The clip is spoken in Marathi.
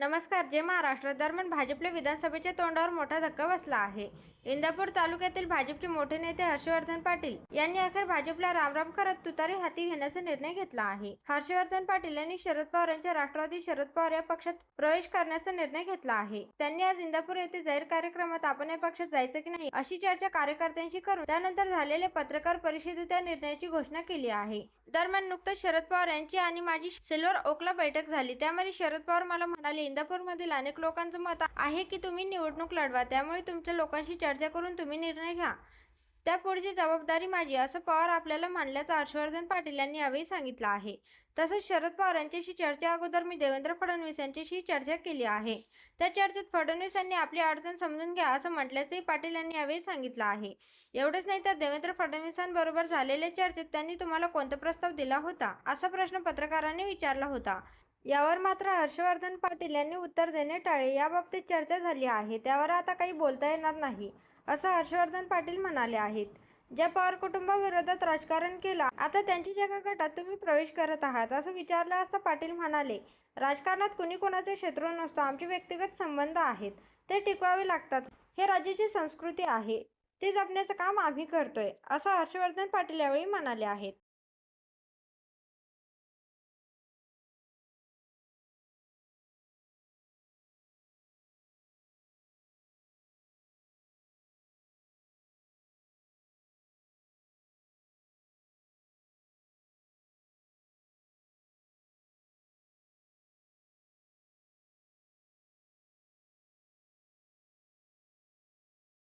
नमस्कार जय महाराष्ट्र दरम्यान भाजपला विधानसभेच्या तोंडावर मोठा धक्का बसला आहे. इंदापूर तालुक्यातील भाजपचे मोठे नेते हर्षवर्धन पाटील यांनी अखेर भाजपला रामराम करत तुतारी हाती घेण्याचा निर्णय घेतला आहे. हर्षवर्धन पाटील यांनी शरद पवार यांच्या राष्ट्रवादी शरद पवार या पक्षात प्रवेश करण्याचा निर्णय घेतला आहे. त्यांनी आज इंदापूर येथे जाहीर कार्यक्रमात आपण या पक्षात जायचं की नाही अशी चर्चा कार्यकर्त्यांशी करून त्यानंतर झालेल्या पत्रकार परिषदेत त्या निर्णयाची घोषणा केली आहे. दरम्यान नुकतंच शरद पवार यांची आणि माझी सिल्वर ओकला बैठक झाली. त्यामध्ये शरद पवार मला म्हणाले इंदापूरमधील अनेक लोकांचं मत आहे की तुम्ही निवडणूक लढवा त्यामुळे तुमच्या लोकांशी चर्चा करून तुम्ही निर्णय घ्या. त्या पुढची जबाबदारी माझी असं पवार आपल्याला मांडल्याचं हर्षवर्धन पाटील यांनी यावेळी सांगितलं आहे. तसंच शरद पवार यांच्याशी चर्चा अगोदर मी देवेंद्र फडणवीस यांच्याशी चर्चा केली आहे. त्या चर्चेत फडणवीस यांनी आपली अडचण समजून घ्या असं म्हटल्याचंही पाटील यांनी यावेळी सांगितलं आहे. एवढंच नाही तर देवेंद्र फडणवीसांबरोबर झालेल्या चर्चेत त्यांनी तुम्हाला कोणता प्रस्ताव दिला होता असा प्रश्न पत्रकारांनी विचारला होता. यावर मात्र हर्षवर्धन पाटील यांनी उत्तर देणे टाळे. याबाबतीत चर्चा झाली आहे. त्यावर आता काही बोलता येणार नाही असं हर्षवर्धन पाटील म्हणाले आहेत. ज्या पवार कुटुंबाविरोधात राजकारण केलं आता त्यांची जगा गटात तुम्ही प्रवेश करत आहात असं विचारलं असता पाटील म्हणाले राजकारणात कुणी कोणाचे शत्रू नसतो आमचे व्यक्तिगत संबंध आहेत ते टिकवावे लागतात. हे राज्याची संस्कृती आहे ते जपण्याचं काम आम्ही करतोय असं हर्षवर्धन पाटील यावेळी म्हणाले आहेत.